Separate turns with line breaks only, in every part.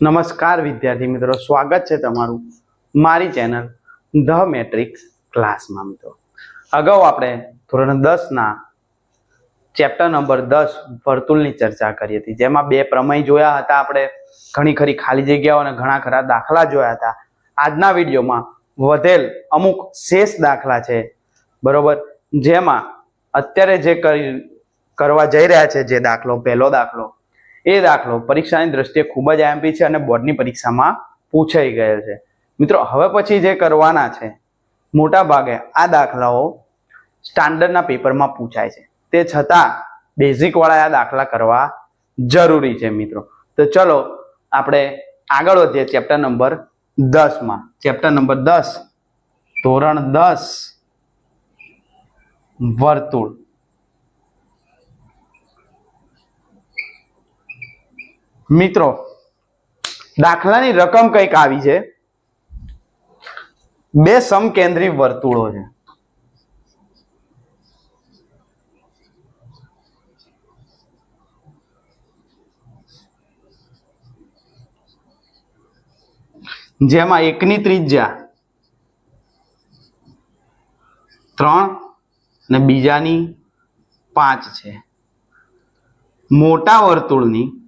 નમસ્કાર વિદ્યાર્થી મિત્રો, સ્વાગત છે તમારું મારી ચેનલ ધ મેટ્રિક્સ ક્લાસમાં મિત્રો. અગાઉ આપણે ધોરણ દસના ચેપ્ટર નંબર દસ વર્તુળની ચર્ચા કરી હતી, જેમાં બે પ્રમેય જોયા હતા આપણે, ઘણી ખરી ખાલી જગ્યાઓ અને ઘણા ખરા દાખલા જોયા હતા. આજના વિડીયોમાં વધેલ અમુક શેષ દાખલા છે, બરોબર, જેમાં અત્યારે જે કરી, કરવા જઈ રહ્યા છે જે દાખલો, પહેલો દાખલો એ દાખલો પરીક્ષાની દ્રષ્ટિએ ખૂબ જ આઈએમપી છે અને બોર્ડની પરીક્ષામાં પૂછાઈ ગયેલ છે. મિત્રો, હવે પછી જે કરવાના છે, મોટા ભાગે આ દાખલાઓ સ્ટાન્ડર્ડના પેપરમાં પૂછાય છે. તે છતાં બેઝિકવાળા આ દાખલા કરવા જરૂરી છે મિત્રો. તો ચલો, આપણે આગળ વધીએ ચેપ્ટર નંબર દસમાં. ચેપ્ટર નંબર દસ, ધોરણ દસ, વર્તુળ. મિત્રો, દાખલાની રકમ કંઈક આવી છે. બે સમકેન્દ્રી વર્તુળો છે. જેમાં એકની ત્રિજ્યા ત્રણ ને બીજાની પાંચ છે. મોટા વર્તુળની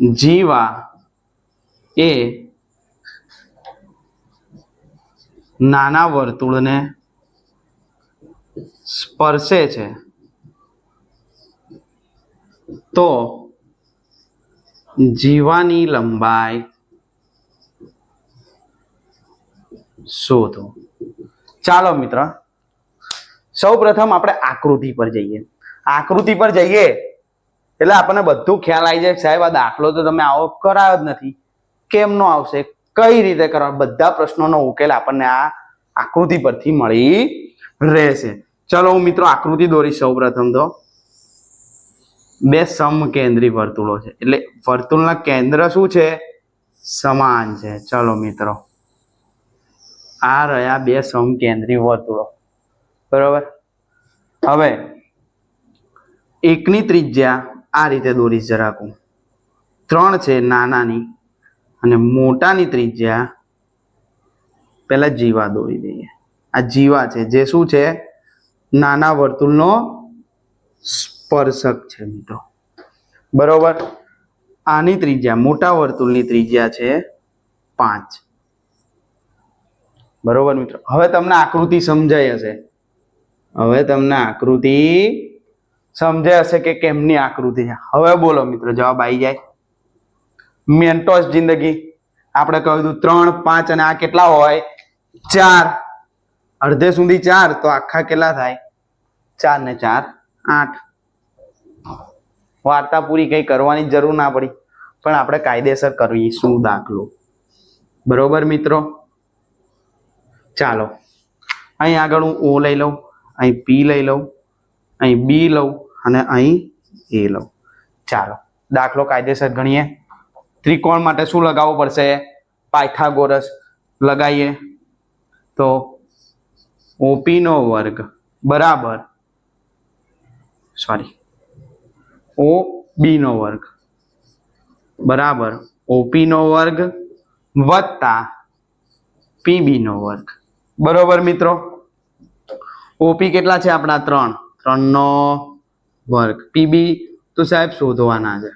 જીવા એ નાના વર્તુળને સ્પર્શે છે. તો જીવાની લંબાઈ શોધો. ચાલો મિત્ર સૌ પ્રથમ આપણે આકૃતિ પર જઈએ. આકૃતિ પર જઈએ એટલે આપણને બધું ખ્યાલ આવી જાય સાહેબ, આ દાખલો તો તમે આવો, કરાયો જ નથી. કેમ નો આવશે? કઈ રીતે કરવા? બધા પ્રશ્નોનો ઉકેલ આપણને આ આકૃતિ પરથી મળી રહેશે. ચલો હું મિત્રો આકૃતિ દોરીશ સૌ પ્રથમ તો. બે સમકેન્દ્રી વર્તુળો છે. એટલે વર્તુળના કેન્દ્ર શું છે? સમાન છે. ચલો મિત્રો. આ રહ્યા બે સમકેન્દ્રી વર્તુળો. બરોબર? હવે એકની ત્રિજ્યા આ રીતે દોરીશ જરાક. હું ત્રણ છે નાનાની અને મોટાની ત્રિજ્યા પહેલાં જીવા દોરી દઈએ. આ જીવા છે, જે શું છે? નાના વર્તુળનો સ્પર્શક છે મિત્રો બરોબર? આની ત્રિજ્યા, મોટા વર્તુળની ત્રિજ્યા છે પાંચ. બરોબર મિત્રો? હવે તમને આકૃતિ સમજાઈ હશે. હવે તમને આકૃતિ સમજાય હશે કે કેમની આકૃતિ છે. હવે બોલો મિત્રો, જવાબ આવી જાય. મેન્ટોસ જિંદગી. આપણે કહ્યું હતું ત્રણ, પાંચ અને આ કેટલા હોય? ચાર. અડધે સુધી ચાર, તો આખા કેટલા થાય? ચાર ને ચાર, આઠ. વાર્તા પૂરી કઈ કરવાની જરૂર ના પડી, પણ આપણે કાયદેસર કરવી શું દાખલો. બરોબર મિત્રો? ચાલો. અહીં આગળ હું ઓ લઈ લઉં, અહીં પી લઈ લઉં, અહીં બી લઉં અને અહીં એ લઉં. ચાલો, દાખલો કાયદેસર ગણીએ. ત્રિકોણ માટે શું લગાવવું પડશે? પાયથાગોરસ લગાવીએ તો ઓપી નો વર્ગ બરાબર, સોરી ઓ બી નો વર્ગ બરાબર ઓપી નો વર્ગ વત્તા પીબી નો વર્ગ. બરોબર મિત્રો? ઓપી કેટલા છે આપણા ત્રણ? ત્રણનો વર્ગ. પીબી તો સાહેબ શોધવાના છે.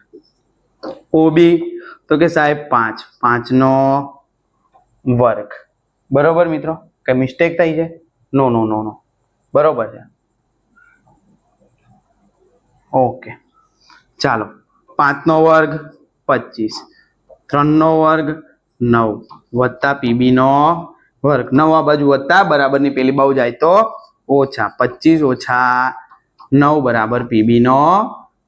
ઓબી તો કે સાહેબ પાંચ. પાંચનો વર્ગ. બરોબર મિત્રો? કઈ મિસ્ટેક થઈ છે? નો નો નો નો બરોબર છે. ઓકે. ચાલો. પાંચનો વર્ગ પચીસ. ત્રણનો વર્ગ નવ. વત્તા પીબીનો વર્ગ. નવ આ બાજુ વત્તા, બરાબરની પેલી બાજુ જાય તો ઓછા. પચીસ ઓછા નવ બરાબર પીબીનો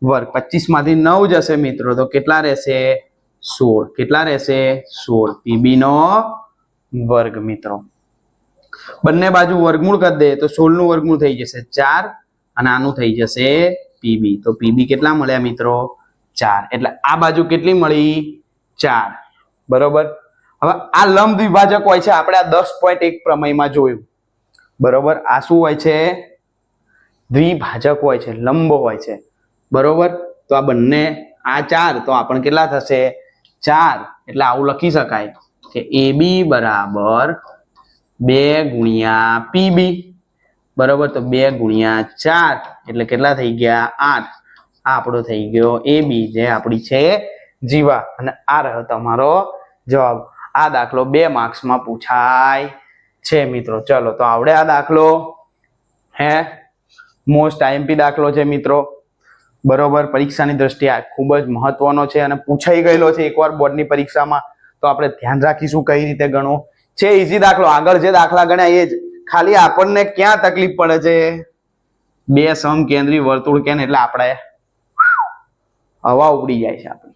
વર્ગ. પચીસમાંથી નવ જશે મિત્રો, તો કેટલા રહેશે? સોળ. કેટલા રહેશે? સોળ. પીબીનો વર્ગ મિત્રો. બંને બાજુ વર્ગમૂળ કરી દે તો સોળનું વર્ગમૂળ થઈ જશે ચાર અને આનું થઈ જશે પીબી તો પીબી કેટલા મળ્યા મિત્રો? ચાર. એટલે આ બાજુ કેટલી મળી? ચાર. બરોબર? હવે આ લંબ વિભાજક હોય છે, આપણે આ દસ પોઈન્ટ એક પ્રમેયમાં જોયું. બરોબર? આ શું હોય છે? દ્વિભાજક હોય છે, લંબ હોય છે. બરોબર? તો આ બંને, આ ચાર, તો આપણને કેટલા થશે? ચાર. એટલે આવું લખી શકાય કે એ બી બરાબર બે ગુણ્યા પીબી બરાબર? તો બે ગુણ્યા ચાર. એટલે કેટલા થઈ ગયા? આઠ. આ આપણો થઈ ગયો એ બી જે આપણી છે જીવા. અને આ રહ્યો તમારો જવાબ. આ દાખલો બે માર્ક્સમાં પૂછાય છે મિત્રો. ચલો, તો આવડે આ દાખલો. હે? મોસ્ટ આઈએમપી દાખલો છે મિત્રો. બરોબર, પરીક્ષાની દ્રષ્ટિએ આ ખૂબ જ મહત્વનો છે અને પૂછાઈ ગયેલો છે એકવાર બોર્ડની પરીક્ષામાં. તો આપણે ધ્યાન રાખીશું કઈ રીતે ગણો. છે ઈઝી દાખલો. આગળ જે દાખલા ગણ્યા એ જ. ખાલી આપણને ક્યાં તકલીફ પડે છે? બે સમકેન્દ્રી વર્તુળ કે ને એટલે આપણે હવા ઉડી જાય છે આપણી.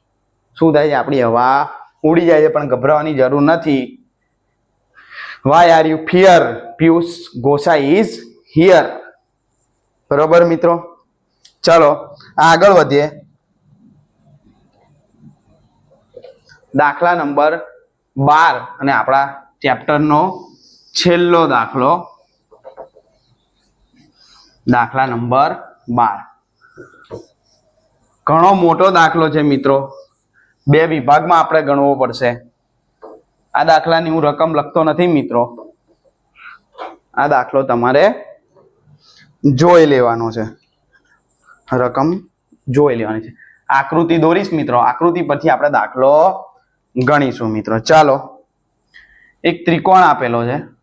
શું થાય છે? આપણી હવા ઉડી જાય છે, પણ ગભરાવાની જરૂર નથી. Why are you fear Piyush Gosai is here બરોબર મિત્રો? ચલો, આગળ વધીએ. દાખલા નંબર બાર અને આપણા ચેપ્ટરનો છેલ્લો દાખલો. દાખલા નંબર બાર. ઘણો મોટો દાખલો છે મિત્રો. બે વિભાગમાં આપણે ગણવો પડશે. આ દાખલાની હું રકમ લખતો નથી મિત્રો. આ દાખલો તમારે જોઈ લેવાનો છે. રકમ જોઈ લેવાની છે. આકૃતિ દોરીશ મિત્રો. આકૃતિ પરથી આપણે દાખલો ગણીશું મિત્રો. ચાલો. એક ત્રિકોણ આપેલો છે.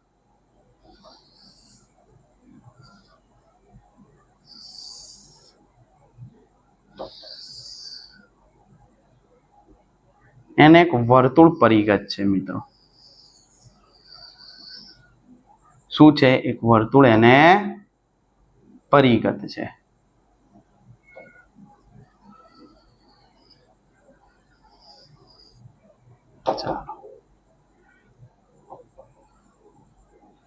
એને એક વર્તુળ પરિગત છે મિત્રો. શું છે? એક વર્તુળ એને પરિગત છે. ચાલો.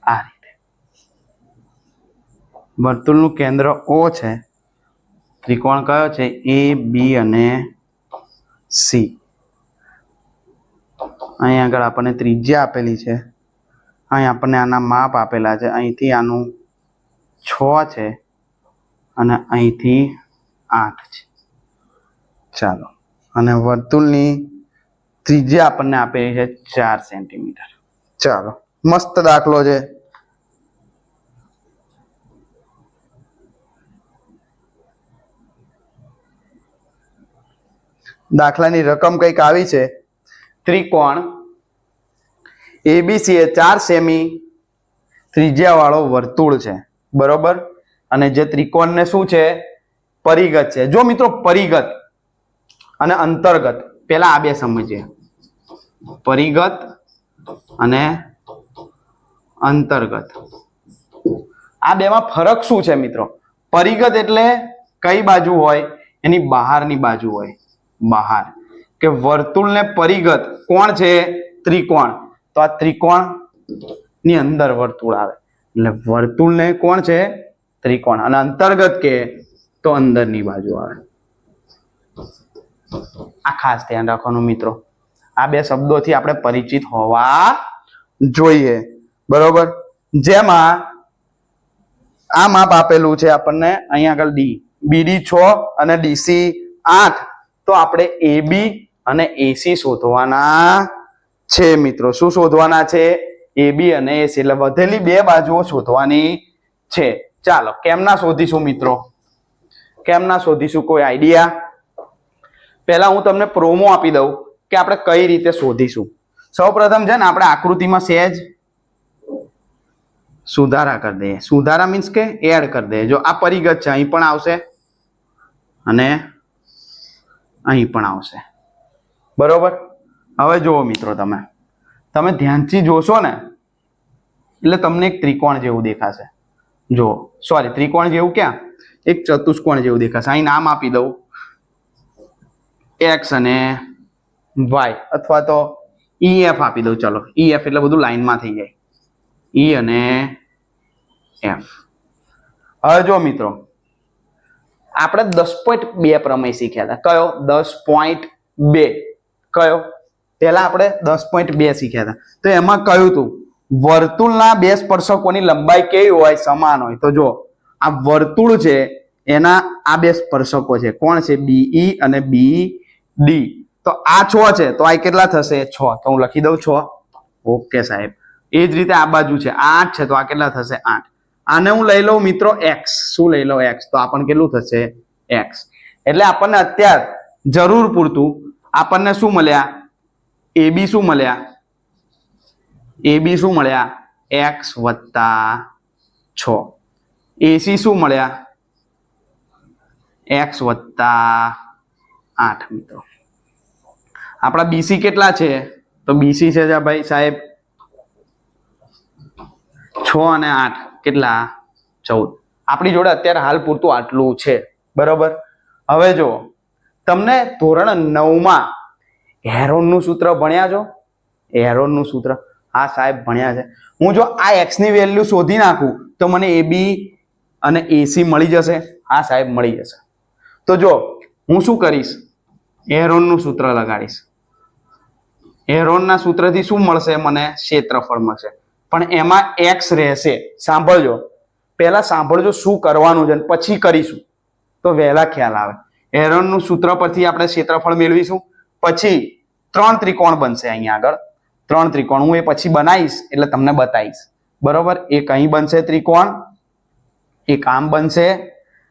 આ રીતે. વર્તુળનું કેન્દ્ર ઓ છે. ત્રિકોણ કયો છે? એ બી અને સી અહીં આગળ આપણને ત્રિજ્યા આપેલી છે. અહીં આપણને આના માપ આપેલા છે. અહીંથી આનું છ છે. અને અહીંથી આઠ છે. ચાલો. અને વર્તુળની ત્રિજ્યા આપણને આપેલી છે ચાર સેન્ટીમીટર. ચાલો. મસ્ત દાખલો છે. દાખલાની રકમ કંઈક આવી છે. ત્રિકોણ એબીસી એ ચાર સેમી ત્રિજ્યાવાળો વર્તુળ છે. બરોબર? અને જે ત્રિકોણને શું છે? પરિગત છે. જો મિત્રો પરિગત અને અંતર્ગત પેલા આ બે સમજીએ. પરિગત અને અંતર્ગત. આ બેમાં ફરક શું છે મિત્રો? પરિગત એટલે કઈ બાજુ હોય? એની બહારની બાજુ હોય. બહાર. કે વર્તુળને પરિગત કોણ છે? ત્રિકોણ. તો આ ત્રિકોણની અંદર વર્તુળ આવે. એટલે વર્તુળને કોણ છે? ત્રિકોણ. અને અંતર્ગત કે તો અંદરની બાજુ આવે. આ ખાસ ધ્યાન રાખવાનું મિત્રો. આ બે શબ્દોથી આપણે પરિચિત હોવા જોઈએ. બરોબર? જેમાં આ માપ આપેલું છે આપણને અહીંયા આગળ ડી. બીડી છ અને ડીસી આઠ. તો આપણે એબી અને એસી શોધવાના છે મિત્રો. શું શોધવાના છે? એબી અને એસી. એટલે વધેલી બે બાજુઓ શોધવાની છે. ચાલો કેમના શોધીશું મિત્રો? કેમના શોધીશું? કોઈ આઈડિયા પહેલા હું તમને પ્રોમો આપી દઉં કે આપણે કઈ રીતે શોધીશું. સૌપ્રથમ છે ને, આપણે આકૃતિમાં સહેજ સુધારા કરી દઈએ. સુધારા મીન્સ કે એડ કરી દઈએ. જો આ પરિગત છે, અહીં પણ આવશે અને અહીં પણ આવશે. બરોબર? હવે જુઓ મિત્રો તમે. તમે ધ્યાનથી જોશો ને, એટલે તમને એક ત્રિકોણ જેવું દેખાશે. જો સોરી ત્રિકોણ જેવું ક્યાં? એક ચતુષ્કોણ જેવું દેખાશે. અહીં નામ આપી દઉં. એક્સ અને વાય અથવા તો ઈ એફ આપી દઉં. ચલો ઈ એફ એટલે બધું લાઈનમાં થઈ જાય. ઈ અને એફ હવે જો મિત્રો, આપણે દસ પોઈન્ટ બે પ્રમેય શીખ્યા હતા. કયો? દસ પોઈન્ટ બે. કયો? પહેલા આપણે દસ પોઈન્ટ બે શીખ્યા હતા. તો એમાં કયું હતું? વર્તુળના બે સ્પર્શકોની લંબાઈ કેવી હોય? સમાન હોય. તો જો, આ વર્તુળ છે, એના આ બે સ્પર્શકો છે. કોણ છે? બીઈ અને બી ડી તો આ છ છે. તો આ કેટલા થશે? છ. તો હું લખી દઉં છ. ઓકે, સાહેબ. એ જ રીતે આ બાજુ છે. આઠ છે. તો આ કેટલા થશે? આઠ. આને હું લઈ લઉં મિત્રો એક્સ શું લઈ લઉં એક્સ તો આપણને કેટલું થશે? એક્સ એટલે આપણને અત્યાર જરૂર પૂરતું આપણને શું મળ્યા? એ બી શું મળ્યા? એ બી શું મળ્યા? એક્સ વત્તા છ. એસી શું મળ્યા? એક્સ વત્તા આઠ, મિત્રો. આપણા બીસી કેટલા છે? તો બીસી છે ભાઈ સાહેબ છ અને આઠ. કેટલા? ચૌદ. આપણી જોડે અત્યારે હાલ પૂરતું આટલું છે. બરોબર? હવે જો, તમને ધોરણ નવમાં હેરોનનું સૂત્ર ભણ્યા છો? હેરોનનું સૂત્ર. હા સાહેબ ભણ્યા છે. હું જો આ એક્સની વેલ્યુ શોધી નાખું, તો મને એ બી અને એસી મળી જશે. હા સાહેબ મળી જશે. તો જો, હું શું કરીશ? એરોનનું સૂત્ર લગાડીશ. એરોનના સૂત્રથી શું મળશે? મને ક્ષેત્રફળ મળશે. પણ એમાં એક્સ રહેશે. સાંભળજો. પહેલાં સાંભળજો શું કરવાનું છે પછી કરીશું. તો વહેલા ખ્યાલ આવે. એરોનનું સૂત્ર પરથી આપણે ક્ષેત્રફળ મેળવીશું. પછી ત્રણ ત્રિકોણ બનશે અહીંયા આગળ. ત્રણ ત્રિકોણ. હું એ પછી બનાવીશ એટલે તમને બતાવીશ. બરોબર? એક અહીં બનશે ત્રિકોણ, એક આમ બનશે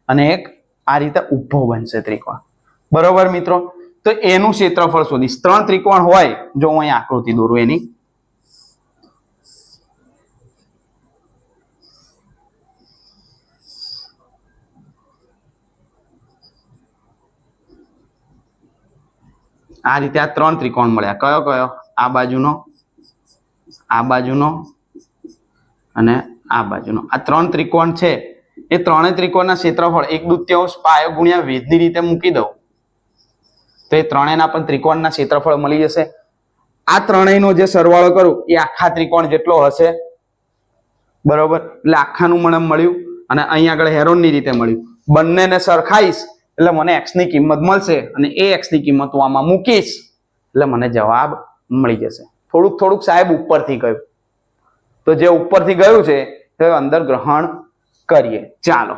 અને એક આ રીતે ઊભો બનશે ત્રિકોણ. બરોબર મિત્રો? તો એનું ક્ષેત્રફળ શોધીશ. ત્રણ ત્રિકોણ હોય, જો હું અહીં આકૃતિ દોરું એની. આ રીતે આ ત્રણ ત્રિકોણ મળ્યા. કયો કયો? આ બાજુનો. આ બાજુનો અને આ બાજુનો. આ ત્રણ ત્રિકોણ છે. એ ત્રણેય ત્રિકોણના ક્ષેત્રફળ એક દૂત્યાંશ પાયો ગુણ્યા વેધની રીતે મૂકી દઉં. તો એ ત્રણેયના પણ ત્રિકોણના ક્ષેત્રફળ મળી જશે. આ ત્રણેયનો જે સરવાળો કરું, એ આખા ત્રિકોણ જેટલો હશે. બરોબર? એટલે આખાનું મને મળ્યું અને અહીં આગળ હેરોનની રીતે મળ્યું. બંનેને સરખાઈશ, એટલે મને એક્સની કિંમત મળશે અને એ એક્સની કિંમત હું આમાં મૂકીશ. એટલે મને જવાબ મળી જશે. થોડુંક થોડુંક સાહેબ ઉપરથી ગયું. તો જે ઉપરથી ગયું છે, તે અંદર ગ્રહણ કરીએ. ચાલો.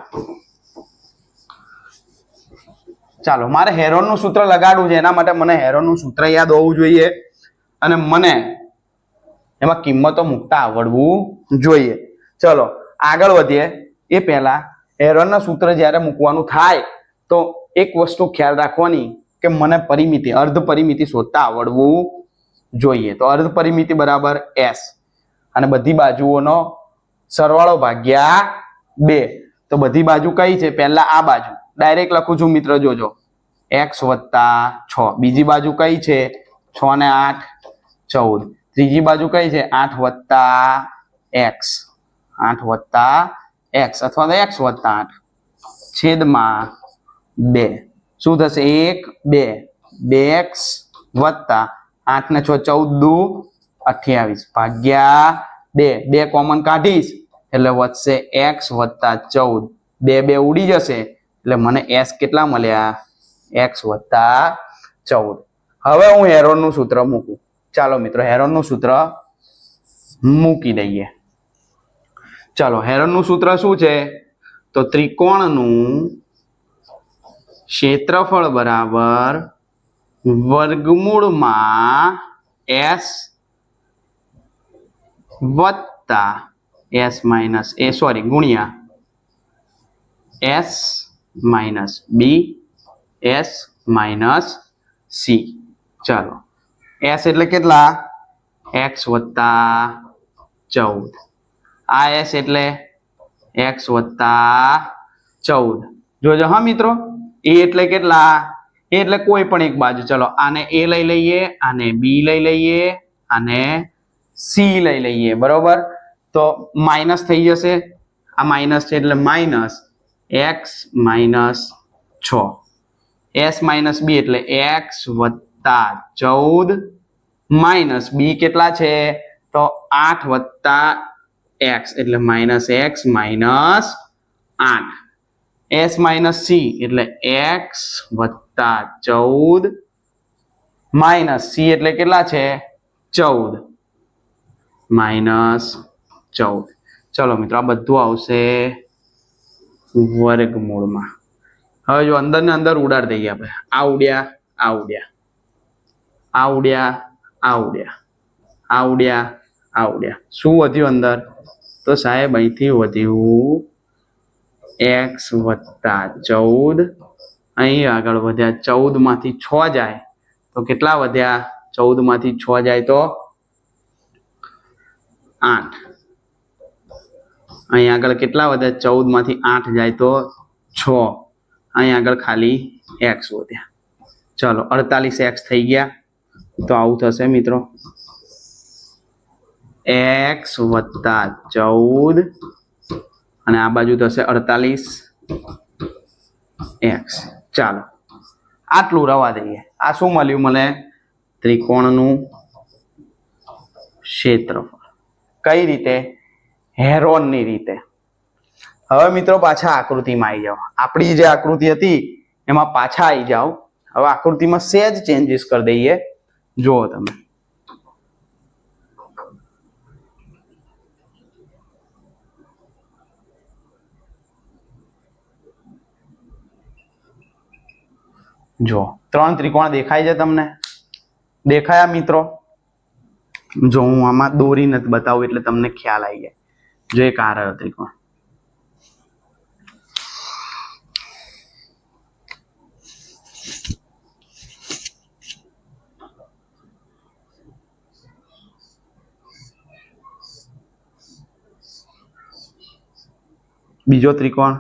ચાલો, મારે હેરોનનું સૂત્ર લગાડવું છે, એના માટે મને હેરોનનું સૂત્ર યાદ હોવું જોઈએ અને મને એમાં કિંમતો મૂકતા આવડવું જોઈએ. ચલો, આગળ વધીએ. એ પહેલા હેરોનના સૂત્ર જ્યારે મૂકવાનું થાય, તો એક વસ્તુ ખ્યાલ રાખવાની કે મને પરિમિતિ, અર્ધ પરિમિતિ શોધતા આવડવું જોઈએ. તો અર્ધ પરિમિતિ બરાબર એસ અને બધી બાજુઓનો સરવાળો ભાગ્યા બે. તો બધી બાજુ કઈ છે? પહેલા આ બાજુ. ડાયરેક્ટ લખું છું મિત્ર, જોજો. એક્સ વત્તા છ. બીજી બાજુ કઈ છે? છ ને આઠ, ચૌદ. ત્રીજી બાજુ કઈ છે? આઠ વત્તા એક્સ આઠ વત્તા એક્સ અથવા તો એક્સ વત્તા આઠ. છેદમાં બે. શું થશે? એક, બે. બે એક્સ વત્તા આઠ ને છ, ચૌદ, દુ, અઠ્યાવીસ. ભાગ્યા બે. બે કોમન કાઢીશ, એટલે વધશે એક્સ વત્તા ચૌદ. બે બે ઉડી જશે, એટલે મને એસ કેટલા મળ્યા? એક્સ વત્તા ચૌદ. હવે હું હેરોનનું સૂત્ર મૂકું. ચાલો મિત્રો, હેરોનનું સૂત્ર મૂકી દઈએ. ચાલો, હેરોનનું સૂત્ર શું છે? તો ત્રિકોણનું ક્ષેત્રફળ બરાબર વર્ગમૂળમાં એસ વત્તા એસ માઇનસ એ સોરી ગુણ્યા S minus B S minus C ચાલો એસ એટલે કેટલા એક્સ વત્તા ચૌદ આ એસ એટલે એક્સ વત્તા ચૌદ જોજો હા મિત્રો એ એટલે કેટલા એ એટલે કોઈ પણ એક બાજુ. ચલો, આને એ લઈ લઈએ, આને બી લઈ લઈએ, આને સી લઈ લઈએ, બરોબર? તો માઇનસ થઈ જશે. આ માઇનસ છે એટલે માઇનસ એક્સ માઇનસ છ. એસ માઇનસ બી એટલે એક્સ વત્તા ચૌદ માઇનસ બી કેટલા છે? તો આઠ વત્તા એક્સ એટલે માઇનસ એક્સ માઇનસ આઠ. એસ માઇનસ સી એટલે એક્સ વત્તા ચૌદ માઇનસ સી એટલે કેટલા છે? ચૌદ. માઇનસ ચૌદ. ચલો મિત્રો, આ બધું આવશે વર્ગમૂળમાં. હવે જો અંદર ને અંદર ઉડાડ દઈએ આપણે. આ ઉડ્યા આ ઉડ્યા. આ ઉડ્યા આ ઉડ્યા. આ ઉડ્યા આ ઉડ્યા. શું વધ્યું અંદર? તો સાહેબ અહીંથી વધ્યું એક્સ વત્તા ચૌદ અહીં આગળ વધ્યા ચૌદમાંથી છ જાય. તો કેટલા વધ્યા? ચૌદમાંથી છ જાય તો આઠ. અહીં આગળ કેટલા વધ્યા? ચૌદમાંથી આઠ જાય તો છ. અહીં આગળ ખાલી એક્સ વધ્યા. ચલો, અડતાલીસ એક્સ થઈ ગયા. તો આવું થશે મિત્રો. એક્સ વત્તા ચૌદ. અને આ બાજુ થશે અડતાલીસ એક્સ ચાલો, આટલું રવા દઈએ. આ શું મળ્યું મને? ત્રિકોણનું ક્ષેત્રફળ. કઈ રીતે? હેરોનની રીતે. હવે મિત્રો પાછા આકૃતિમાં આવી જાઓ. આપણી જે આકૃતિ હતી, એમાં પાછા આવી જાઓ. હવે આકૃતિમાં સેજ ચેન્જીસ કરી દઈએ. જુઓ તમે. જો, ત્રણ ત્રિકોણ દેખાય છે તમને? દેખાયા, મિત્રો? જો, હું આમાં દોરી નથી બતાવું એટલે તમને ખ્યાલ આવી જાય. જો, એક આ રહ્યો ત્રિકોણ. બીજો ત્રિકોણ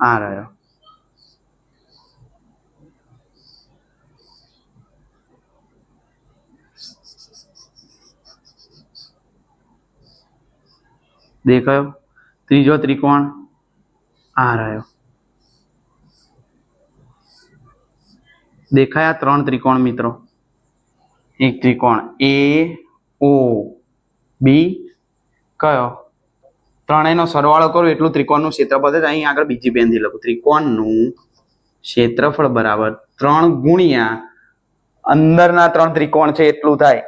આ રહ્યો. દેખાયો? ત્રીજો ત્રિકોણ આ રહ્યો. દેખાયા ત્રણ ત્રિકોણ મિત્રો. એક ત્રિકોણ એ, ઓ, બી, કયો? ત્રણેયનો સરવાળો કરો, એટલું ત્રિકોણનું ક્ષેત્રફળ થશે અહીં આગળ બીજી બેનથી લખું. ત્રિકોણનું ક્ષેત્રફળ બરાબર ત્રણ ગુણ્યા અંદરના ત્રણ ત્રિકોણ છે, એટલું થાય.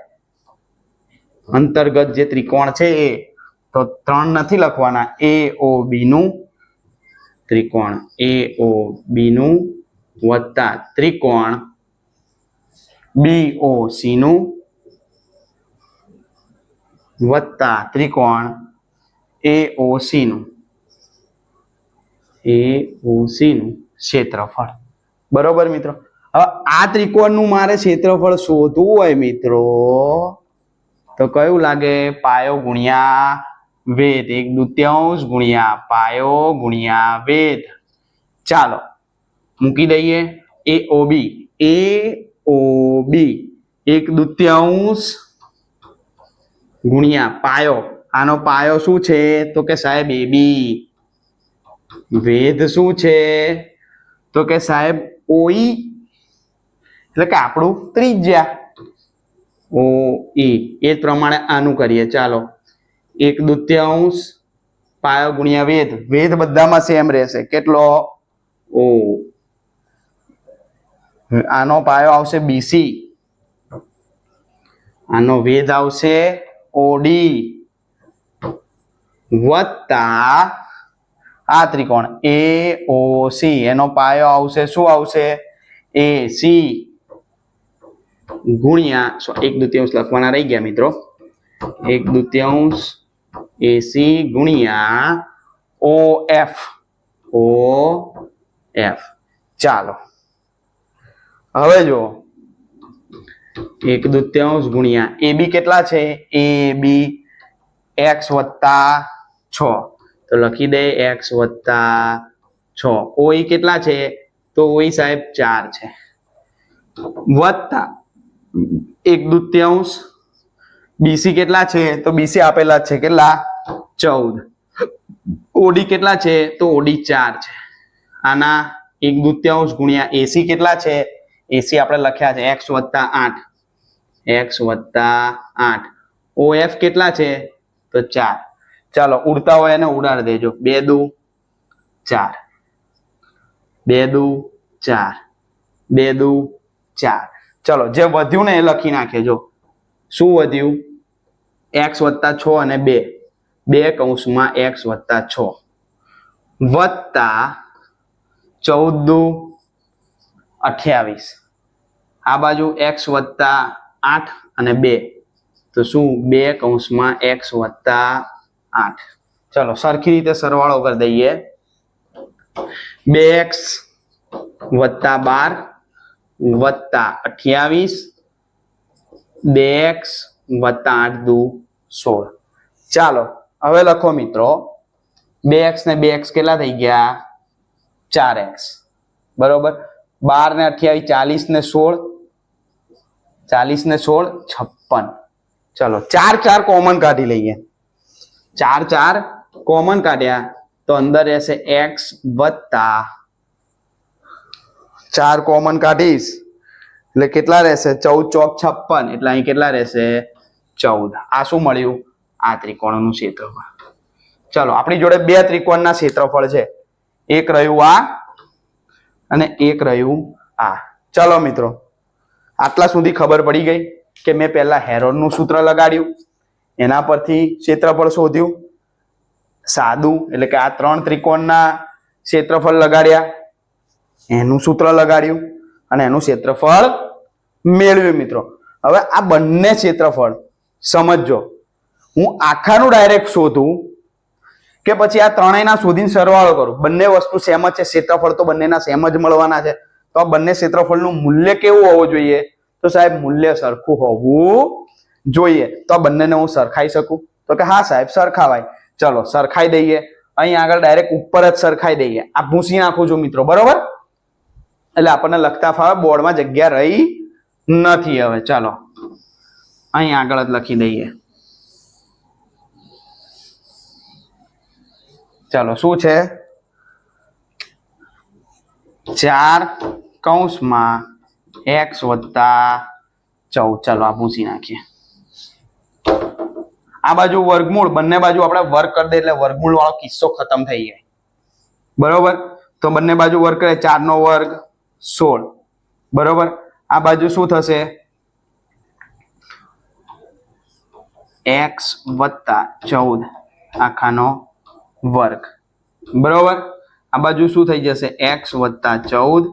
અંતર્ગત જે ત્રિકોણ છે એ તો ત્રણ નથી લખવાના. એ ઓ બી નું ત્રિકોણ. એ ઓ બી નું વત્તા ત્રિકોણ. બી ઓ સી નું વત્તા ત્રિકોણ. એ ઓ સી નું. એ ઓ સી નું ક્ષેત્રફળ. બરોબર મિત્રો? હવે આ ત્રિકોણનું મારે ક્ષેત્રફળ શોધવું હોય મિત્રો. તો કયું લાગે? પાયો ગુણ્યા વેદ. એક દુત્યાંશ ગુણ્યા પાયો ગુણ્યા વેદ. ચાલો, મૂકી દઈએ. એ ઓ બી. એ ઓ બી. એક દુત્યાંશ ગુણ્યા પાયો. આનો પાયો શું છે? તો કે સાહેબ એ બી. વેદ શું છે? તો કે સાહેબ ઓઈ એટલે કે આપણું ત્રિજ્યા. ઓ ઈ. એ પ્રમાણે આનું કરીએ. ચાલો. એક દુત્યાંશ પાયો ગુણ્યા વેદ વેદ બધામાં સેમ રહેશે. કેટલો? ઓ. આનો પાયો આવશે બીસી આનો વેદ આવશે ઓડી વત્તા આ ત્રિકોણ એ ઓ સી એનો પાયો આવશે શું આવશે? એ સી ગુણ્યા એક દુત્યાંશ લખવાના રહી ગયા મિત્રો. એક દુત્યાંશ એસી ગુણ્યા ઓ એફ ઓ એફ ચાલો હવે જો એક દુત્યાંશ ગુણ્યા એ બી કેટલા છે? એ બી એક્સ વત્તા છ. તો લખી દે એક્સ વત્તા છ. ઓઈ કેટલા છે? તો ઓઈ સાહેબ ચાર છે. વત્તા એક દુત્યાંશ બીસી કેટલા છે? તો બીસી આપેલા છે કેટલા? ચૌદ. ઓડી કેટલા છે? તો ઓડી ચાર છે. આના એક દુત્યાંશ ગુણ્યા એસી કેટલા છે? એસી આપણે લખ્યા છે એક્સ વત્તા આઠ. એક્સ વત્તા આઠ. ઓ એફ કેટલા છે? તો ચાર. ચાલો, ઉડતા હોય એને ઉડાડી દેજો. બે દુ ચાર. બે દુ ચાર. બે દુ ચાર. ચલો, જે વધ્યું ને એ લખી નાખે જો. શું વધ્યું? એક્સ વત્તા છ અને બે. બે કૌંસમાં એક્સ વત્તા છ. વત્તા ચૌદ અઠ્યાવીસ. આ બાજુ એક્સ વત્તા આઠ અને બે. તો શું? બે કૌંસમાં એક્સ વત્તા આઠ. ચલો, સરખી રીતે સરવાળો કરી દઈએ. બે એક્સ વત્તા બાર વત્તા અઠ્યાવીસ બે એક્સ વત્તા આઠ દુ સોળ. ચાલો, હવે લખો મિત્રો. બે એક્સ ને બે એક્સ કેટલા થઈ ગયા? ચાર એક્સ. બરોબર? બાર ને અઠ્યાવીસ, ચાલીસ ને સોળ. ચાલીસ ને સોળ, છપ્પન. ચલો, ચાર ચાર કોમન કાઢી લઈએ. ચાર ચાર કોમન કાઢ્યા તો અંદર રહેશે એક્સ વત્તા. ચાર કોમન કાઢીશ. એટલે કેટલા રહેશે? ચૌદ, ચોક, છપ્પન. એટલે અહીં કેટલા રહેશે? ચૌદ. આ શું મળ્યું? આ ત્રિકોણનું ક્ષેત્રફળ. ચલો, આપણી જોડે બે ત્રિકોણના ક્ષેત્રફળ છે. એક રહ્યું આ અને એક રહ્યું આ. ચલો મિત્રો, આટલા સુધી ખબર પડી ગઈ કે મેં પહેલા હેરોનનું સૂત્ર લગાડ્યું, એના પરથી ક્ષેત્રફળ શોધ્યું. સાદું, એટલે કે આ ત્રણ ત્રિકોણના ક્ષેત્રફળ લગાડ્યા. એનું સૂત્ર લગાડ્યું અને એનું ક્ષેત્રફળ મેળવ્યું મિત્રો. હવે આ બંને ક્ષેત્રફળ સમજજો. હું આખાનું ડાયરેક્ટ શોધું કે પછી આ ત્રણેયના શોધીને સરવાળો કરું. બંને વસ્તુ સેમ જ છે, ક્ષેત્રફળ તો બંનેના સેમ જ મળવાના છે. તો આ બંને ક્ષેત્રફળનું મૂલ્ય કેવું હોવું જોઈએ? તો સાહેબ, મૂલ્ય સરખું હોવું જોઈએ. તો આ બંનેને હું સરખાઈ શકું? તો કે હા સાહેબ, સરખાવાય. ચલો, સરખાઈ દઈએ. અહીં આગળ ડાયરેક્ટ ઉપર જ સરખાઈ દઈએ. આ ભૂસી નાખું છું મિત્રો, બરોબર? એટલે આપણને લખતા ફાવે બોર્ડમાં જગ્યા રહી નથી હવે, ચાલો. અહીં આગળ જ લખી દઈએ. ચાલો, શું છે? ચાર કૌંસમાં એક્સ વત્તા ચૌદ. ચાલો, આ ભૂસી નાખીએ. આ બાજુ વર્ગમૂળ, બંને બાજુ આપણે વર્ગ કરી દે એટલે વર્ગમૂળ વાળો કિસ્સો ખતમ થઈ જાય. બરોબર? તો બંને બાજુ વર્ગ કરે ચાર નો વર્ગ સોળ. બરોબર? આ બાજુ શું થશે? એક્સ વત્તા ચૌદ આખાનો વર્ગ. બરોબર? આ બાજુ શું થઈ જશે? એક્સ વત્તા ચૌદ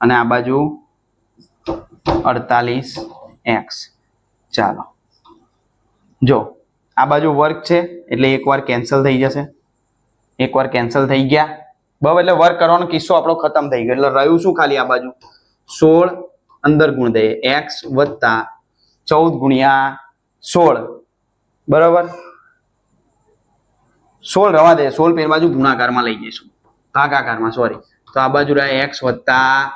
અને આ બાજુ અડતાલીસ એક્સ ચાલો. જો, આ બાજુ વર્ગ છે, એટલે એકવાર કેન્સલ થઈ જશે. એકવાર કેન્સલ થઈ ગયા. બરાબર, એટલે વર્ક કરવાનો કિસ્સો આપણો ખતમ થઈ ગયો. એટલે રહ્યું શું ખાલી આ બાજુ? સોળ અંદર ગુણ દઈએ. એક્સ વત્તા ચૌદ ગુણ્યા સોળ. બરાબર? સોળ રવા દે. સોળ પેર બાજુ ગુણાકારમાં લઈ જઈશું. ભાગાકારમાં સોરી તો આ બાજુ રહ્યા એક્સ વત્તા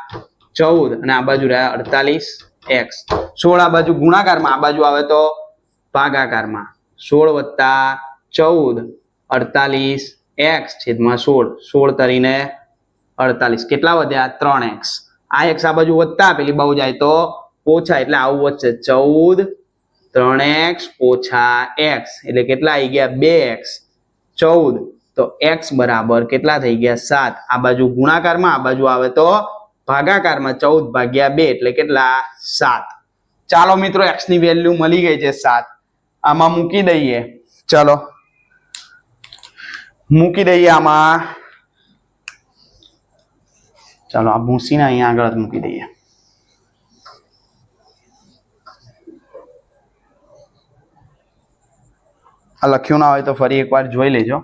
ચૌદ અને આ બાજુ રહ્યા અડતાલીસ એક્સ સોળ આ બાજુ ગુણાકારમાં, આ બાજુ આવે તો ભાગાકારમાં. સોળ વત્તા ચૌદ, અડતાલીસ એક્સ છેદમાં સોળ. સોળ તરીને અડતાલીસ. કેટલા વધ્યા? ત્રણ એક્સ આ એક્સ આ બાજુ વધતા, પેલી બહુ જાય તો ઓછા, એટલે આવું વધશે. ચૌદ, ત્રણ એક્સ ઓછા એક્સ, એટલે કેટલા આવી ગયા? બે એક્સ. ચૌદ, તો એક્સ બરાબર કેટલા થઈ ગયા? સાત. આ બાજુ ગુણાકારમાં, આ બાજુ આવે તો ભાગાકારમાં ચૌદ ભાગ્યા બે, એટલે કેટલા? સાત. ચાલો મિત્રો, એક્સની વેલ્યુ મળી ગઈ છે સાત. આમાં મૂકી દઈએ. ચાલો. મૂકી દઈએ આમાં ચાલો, આ ભૂસીને અહીંયા આગળ મૂકી દઈએ. આ લખ્યું ના હોય તો ફરી એકવાર જોઈ લેજો.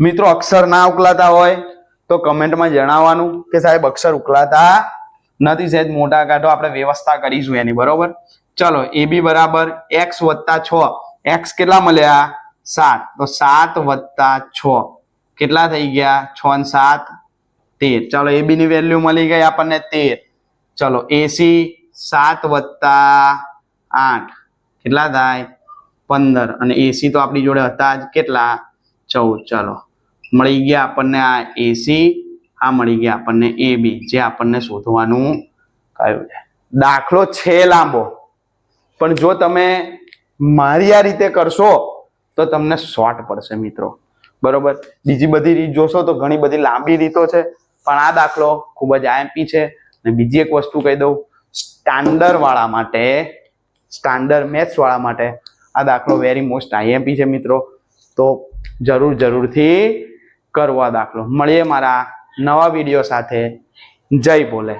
મિત્રો, અક્ષર ના ઉકલાતા હોય તો કમેન્ટમાં જણાવવાનું કે સાહેબ, અક્ષર ઉકલાતા નથી સહેજ મોટા કાઢો આપણે વ્યવસ્થા કરીશું એની, બરોબર? ચલો, એ બરાબર એક્સ વત્તા છ. એક્સ કેટલા મળ્યા? સાત. તો સાત વત્તા છ. કેટલા થઈ ગયા? છ ને સાત, તેર. ચલો, એ ની વેલ્યુ મળી ગઈ આપણને તેર. ચલો એસી સાત વત્તા આઠ. કેટલા થાય? પંદર. અને એસી તો આપણી જોડે હતા જ કેટલા? ચૌદ. ચલો, મળી ગયા આપણને આ એસી આ મળી ગયા આપણને એ જે આપણને શોધવાનું કહ્યું છે. દાખલો છે લાંબો. પણ જો તમે મારી આ રીતે કરશો, તો તમને શોર્ટ પડશે મિત્રો. બરોબર? બીજી બધી રીત જોશો તો ઘણી બધી લાંબી રીતો છે, પણ આ દાખલો ખૂબ જ આઈએમપી છે. અને બીજી એક વસ્તુ કહી દઉં સ્ટાન્ડર્ડ વાળા માટે સ્ટાન્ડર્ડ મેથ્સવાળા માટે આ દાખલો વેરી મોસ્ટ આઈએમપી છે મિત્રો. તો જરૂર જરૂરથી કરવો આ દાખલો. મળીએ મારા નવા વીડિયો સાથે. જય બોલે.